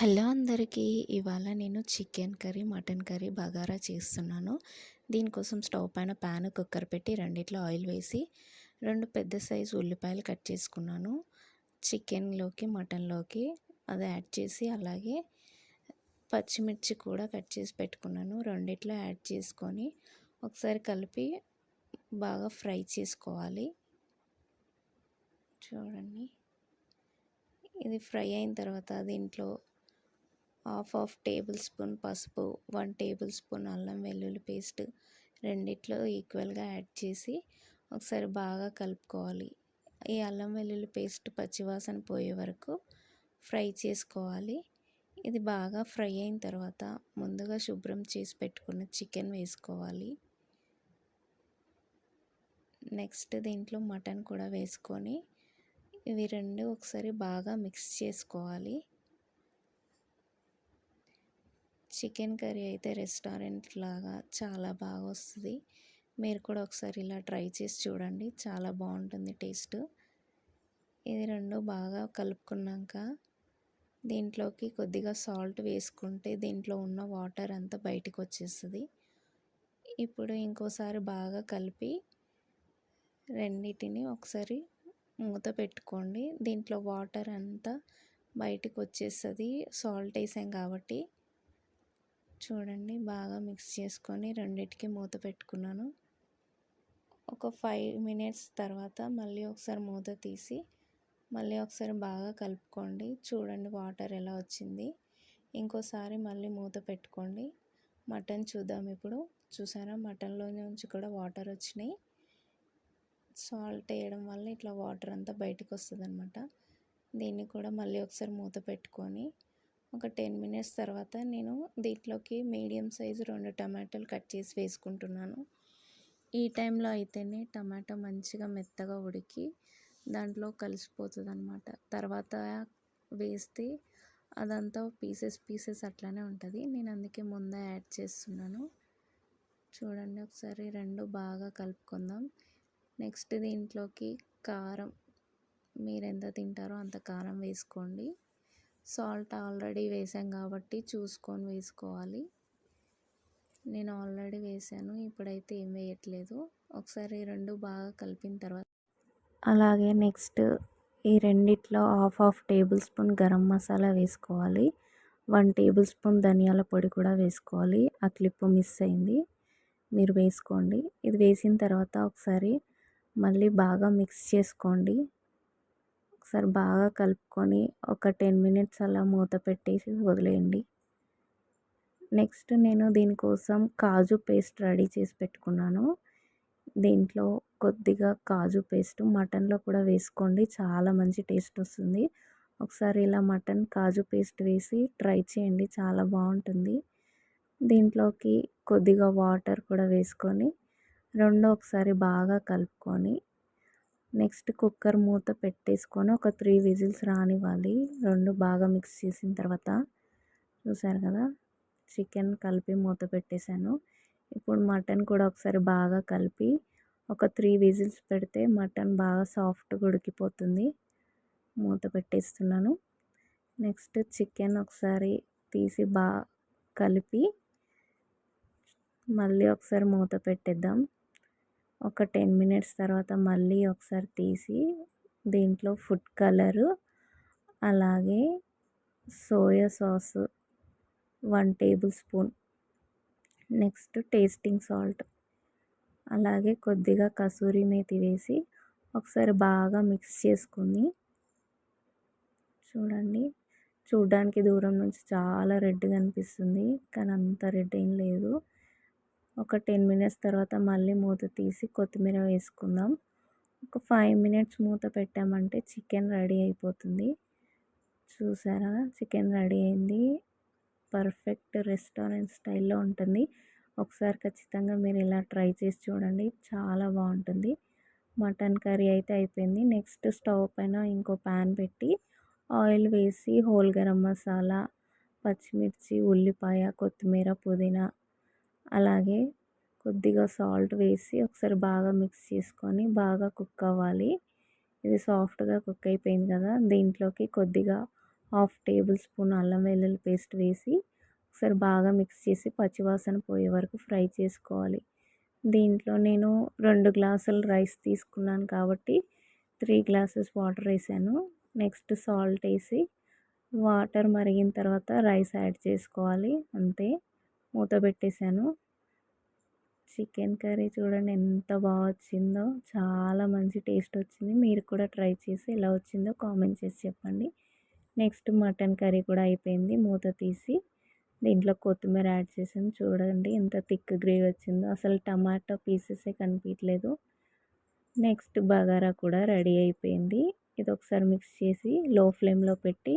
Hello అందరికీ ఇవాళ నేను chicken curry mutton curry bagara చేస్తున్నాను. దీనికోసం స్టవ్ పైన ప్యాన్ కుక్కర్ పెట్టి రెండిట్లో ఆయిల్ వేసి రెండు పెద్ద సైజు ఉల్లిపాయలు కట్ చేసుకున్నాను. చికెన్లోకి మటన్లోకి అది యాడ్ చేసి అలాగే పచ్చిమిర్చి కూడా కట్ చేసి పెట్టుకున్నాను. రెండిట్లో యాడ్ చేసుకొని ఒకసారి కలిపి బాగా ఫ్రై చేసుకోవాలి. చూడండి. ఇది ఫ్రై అయిన తర్వాత దీంట్లో హాఫ్ హాఫ్ టేబుల్ స్పూన్ పసుపు వన్ టేబుల్ స్పూన్ అల్లం వెల్లుల్లి పేస్ట్ రెండిట్లో ఈక్వల్గా యాడ్ చేసి ఒకసారి బాగా కలుపుకోవాలి. ఈ అల్లం వెల్లుల్లి పేస్ట్ పచ్చివాసన పోయే వరకు ఫ్రై చేసుకోవాలి. ఇది బాగా ఫ్రై అయిన తర్వాత ముందుగా శుభ్రం చేసి పెట్టుకున్న చికెన్ వేసుకోవాలి. నెక్స్ట్ దీంట్లో మటన్ కూడా వేసుకొని ఇవి రెండు ఒకసారి బాగా మిక్స్ చేసుకోవాలి. చికెన్ కర్రీ అయితే రెస్టారెంట్ లాగా చాలా బాగా వస్తుంది. మీరు కూడా ఒకసారి ఇలా ట్రై చేసి చూడండి. చాలా బాగుంటుంది టేస్ట్. ఇది రెండు బాగా కలుపుకున్నాక దీంట్లోకి కొద్దిగా సాల్ట్ వేసుకుంటే దీంట్లో ఉన్న వాటర్ అంతా బయటకు వచ్చేస్తుంది. ఇప్పుడు ఇంకోసారి బాగా కలిపి రెండింటిని ఒకసారి మూత పెట్టుకోండి. దీంట్లో వాటర్ అంతా బయటకు వచ్చేస్తుంది. సాల్ట్ వేసాం కాబట్టి చూడండి బాగా మిక్స్ చేసుకొని రెండిటికి మూత పెట్టుకున్నాను. ఒక ఫైవ్ మినిట్స్ తర్వాత మళ్ళీ ఒకసారి మూత తీసి మళ్ళీ ఒకసారి బాగా కలుపుకోండి. చూడండి వాటర్ ఎలా వచ్చింది. ఇంకోసారి మళ్ళీ మూత పెట్టుకోండి. మటన్ చూద్దాం ఇప్పుడు. చూసారా? మటన్లో నుంచి కూడా వాటర్ వచ్చినాయి. సాల్ట్ వేయడం వల్ల ఇట్లా వాటర్ అంతా బయటకు వస్తుంది అనమాట దీన్ని కూడా మళ్ళీ ఒకసారి మూత పెట్టుకొని ఒక టెన్ మినిట్స్ తర్వాత నేను దీంట్లోకి మీడియం సైజు రెండు టమాటాలు కట్ చేసి వేసుకుంటున్నాను. ఈ టైంలో అయితేనే టమాటా మంచిగా మెత్తగా ఉడికి దాంట్లో కలిసిపోతుంది అనమాట తర్వాత వేస్తే అదంతా పీసెస్ పీసెస్ అట్లానే ఉంటుంది. నేను అందుకే ముందే యాడ్ చేస్తున్నాను. చూడండి ఒకసారి రెండు బాగా కలుపుకుందాం. నెక్స్ట్ దీంట్లోకి కారం. మీరు ఎంత తింటారో అంత కారం వేసుకోండి. సాల్ట్ ఆల్రెడీ వేసాం కాబట్టి చూసుకొని వేసుకోవాలి. నేను ఆల్రెడీ వేసాను ఇప్పుడైతే ఏం వేయట్లేదు. ఒకసారి రెండు బాగా కలిపిన తర్వాత అలాగే నెక్స్ట్ ఈ రెండిట్లో half half tablespoon garam masala వేసుకోవాలి. వన్ టేబుల్ స్పూన్ ధనియాల పొడి కూడా వేసుకోవాలి. ఆ క్లిప్ మిస్ అయింది. మీరు వేసుకోండి. ఇది వేసిన తర్వాత ఒకసారి మళ్ళీ బాగా మిక్స్ చేసుకోండి. ఒకసారి బాగా కలుపుకొని ఒక టెన్ మినిట్స్ అలా మూత పెట్టేసి వదిలేయండి. నెక్స్ట్ నేను దీనికోసం కాజు పేస్ట్ రెడీ చేసి పెట్టుకున్నాను. దీంట్లో కొద్దిగా కాజు పేస్ట్ మటన్లో కూడా వేసుకోండి చాలా మంచి టేస్ట్ వస్తుంది. ఒకసారి ఇలా మటన్ కాజు పేస్ట్ వేసి ట్రై చేయండి చాలా బాగుంటుంది. దీంట్లోకి కొద్దిగా వాటర్ కూడా వేసుకొని రెండు ఒకసారి బాగా కలుపుకొని నెక్స్ట్ కుక్కర్ మూత పెట్టేసుకొని ఒక త్రీ విజిల్స్ రానివ్వాలి. రెండు బాగా మిక్స్ చేసిన తర్వాత చూసారు కదా చికెన్ కలిపి మూత పెట్టేశాను. ఇప్పుడు మటన్ కూడా ఒకసారి బాగా కలిపి ఒక త్రీ విజిల్స్ పెడితే మటన్ బాగా సాఫ్ట్గా ఉడికిపోతుంది. మూత పెట్టేస్తున్నాను. నెక్స్ట్ చికెన్ ఒకసారి తీసి బాగా కలిపి మళ్ళీ ఒకసారి మూత పెట్టేద్దాం. ఒక టెన్ మినిట్స్ తర్వాత మళ్ళీ ఒకసారి తీసి దీంట్లో ఫుడ్ కలరు అలాగే soya sauce one tablespoon. Next tasting salt. అలాగే కొద్దిగా కసూరి మేతి వేసి ఒకసారి బాగా మిక్స్ చేసుకుని చూడండి. చూడడానికి దూరం నుంచి చాలా రెడ్గా అనిపిస్తుంది కానీ అంత రెడ్ ఏం లేదు. ఒక టెన్ మినిట్స్ తర్వాత మళ్ళీ మూత తీసి కొత్తిమీర వేసుకుందాం. ఒక ఫైవ్ మినిట్స్ మూత పెట్టామంటే చికెన్ రెడీ అయిపోతుంది. చూసారా? చికెన్ రెడీ అయింది. పర్ఫెక్ట్ రెస్టారెంట్ స్టైల్లో ఉంటుంది. ఒకసారి ఖచ్చితంగా మీరు ఇలా ట్రై చేసి చూడండి. చాలా బాగుంటుంది. మటన్ కర్రీ అయితే అయిపోయింది. నెక్స్ట్ స్టవ్ పైన ఇంకో ప్యాన్ పెట్టి ఆయిల్ వేసి హోల్ గరం మసాలా పచ్చిమిర్చి ఉల్లిపాయ కొత్తిమీర పుదీనా అలాగే కొద్దిగా సాల్ట్ వేసి ఒకసారి బాగా మిక్స్ చేసుకొని బాగా కుక్ అవ్వాలి. ఇది సాఫ్ట్గా కుక్ అయిపోయింది కదా! దీంట్లోకి కొద్దిగా హాఫ్ టేబుల్ స్పూన్ అల్లం వెల్లుల్లి పేస్ట్ వేసి ఒకసారి బాగా మిక్స్ చేసి పచ్చివాసన పోయే వరకు ఫ్రై చేసుకోవాలి. దీంట్లో నేను రెండు గ్లాసులు రైస్ తీసుకున్నాను కాబట్టి త్రీ గ్లాసెస్ వాటర్ వేసాను. నెక్స్ట్ సాల్ట్ వేసి వాటర్ మరిగిన తర్వాత రైస్ యాడ్ చేసుకోవాలి. అంతే. మూత పెట్టేశాను. చికెన్ కర్రీ చూడండి ఎంత బాగా వచ్చిందో చాలా మంచి టేస్ట్ వచ్చింది. మీరు కూడా ట్రై చేసి ఎలా వచ్చిందో కామెంట్ చేసి చెప్పండి. నెక్స్ట్ మటన్ కర్రీ కూడా అయిపోయింది. మూత తీసి దీంట్లో కొత్తిమీర యాడ్ చేసాను చూడండి ఎంత థిక్ గ్రేవీ వచ్చిందో. అసలు టమాటో పీసెసే కనిపించలేదు నెక్స్ట్ బగారా కూడా రెడీ అయిపోయింది. ఇది ఒకసారి మిక్స్ చేసి లో ఫ్లేమ్లో పెట్టి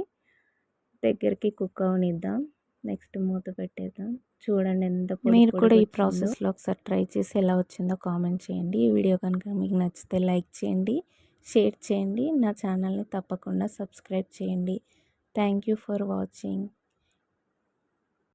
దగ్గరికి కుక్ అవనిద్దాం. నెక్స్ట్ మూత పెట్టేద్దాం. చూడండి ఎంత మీరు కూడా ఈ ప్రాసెస్లో ఒకసారి ట్రై చేసి ఎలా వచ్చిందో కామెంట్ చేయండి. ఈ వీడియో కనుక మీకు నచ్చితే లైక్ చేయండి షేర్ చేయండి. నా ఛానల్ని తప్పకుండా సబ్స్క్రైబ్ చేయండి. Thank you for watching.